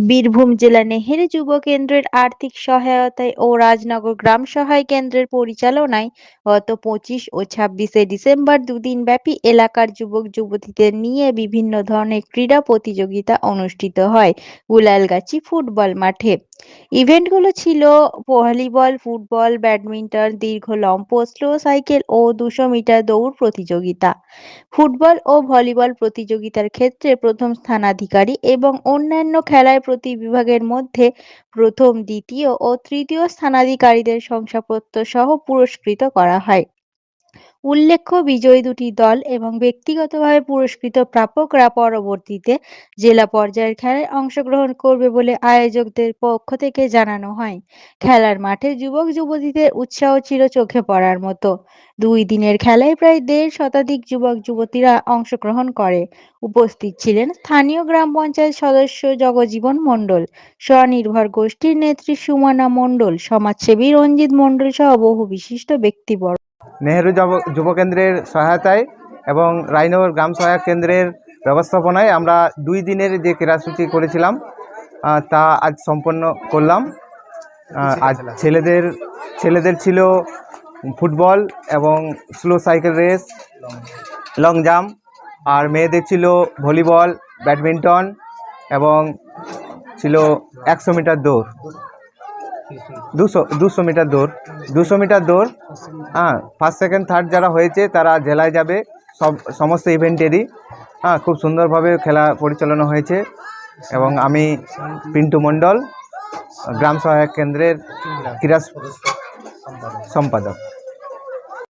বীরভূম জেলা নেহেরু যুব কেন্দ্রের আর্থিক সহায়তায় ও রাজনগর গ্রাম সহায় কেন্দ্রের পরিচালনায় গত পঁচিশ ও ছাব্বিশে ডিসেম্বর দুদিন ব্যাপী এলাকার যুবক যুবতীদের নিয়ে বিভিন্ন ধরনের ক্রীড়া প্রতিযোগিতা অনুষ্ঠিত হয় গুলালগাছি ফুটবল মাঠে। ইভেন্টগুলো ছিল ভলিবল, ফুটবল, ব্যাডমিন্টন, দীর্ঘ লম্প, স্লো সাইকেল ও দুশো মিটার দৌড় প্রতিযোগিতা। ফুটবল ও ভলিবল প্রতিযোগিতার ক্ষেত্রে প্রথম স্থানাধিকারী এবং অন্যান্য খেলায় প্রতি বিভাগের মধ্যে প্রথম দ্বিতীয় ও তৃতীয় স্থানাধিকারীদের শংসাপত্র সহ পুরস্কৃত করা হয়। উল্লেখ্য, বিজয়ী দুটি দল এবং ব্যক্তিগতভাবে পুরস্কৃত প্রাপকরা পরবর্তীতে জেলা পর্যায়ের খেলায় অংশগ্রহণ করবে বলে আয়োজকদের পক্ষ থেকে জানানো হয়। খেলার মাঠে যুবক যুবতীদের উৎসাহ ছিল চোখে পড়ার মতো। দুই দিনের খেলায় প্রায় দেড় শতাধিক যুবক যুবতীরা অংশগ্রহণ করে। উপস্থিত ছিলেন স্থানীয় গ্রাম পঞ্চায়েত সদস্য জগজীবন মণ্ডল, স্বনির্ভর গোষ্ঠীর নেত্রী সুমনা মণ্ডল, সমাজসেবী রঞ্জিত মণ্ডল সহ বহু বিশিষ্ট ব্যক্তিবর্গ। নেহেরু যুব কেন্দ্রের সহায়তায় এবং রায়নগর গ্রাম সহায়ক কেন্দ্রের ব্যবস্থাপনায় আমরা দুই দিনের যে ক্রীড়াসূচি করেছিলাম তা আজ সম্পন্ন করলাম। আজ ছেলেদের ছেলেদের ছিল ফুটবল এবং slow cycle race long jump আর মেয়েদের ছিল ভলিবল ব্যাডমিন্টন এবং ছিল একশো মিটার দৌড়। দুশো দুশো মিটার দৌড়, দুশো মিটার দৌড় হ্যাঁ ফার্স্ট সেকেন্ড থার্ড যারা হয়েছে, তারা জেলায় যাবে, সব, সমস্ত ইভেন্টেরই হ্যাঁ খুব সুন্দরভাবে খেলা পরিচালনা হয়েছে এবং আমি পিন্টু মণ্ডল, গ্রাম সহায়ক কেন্দ্রের ক্রীড়া সম্পাদক।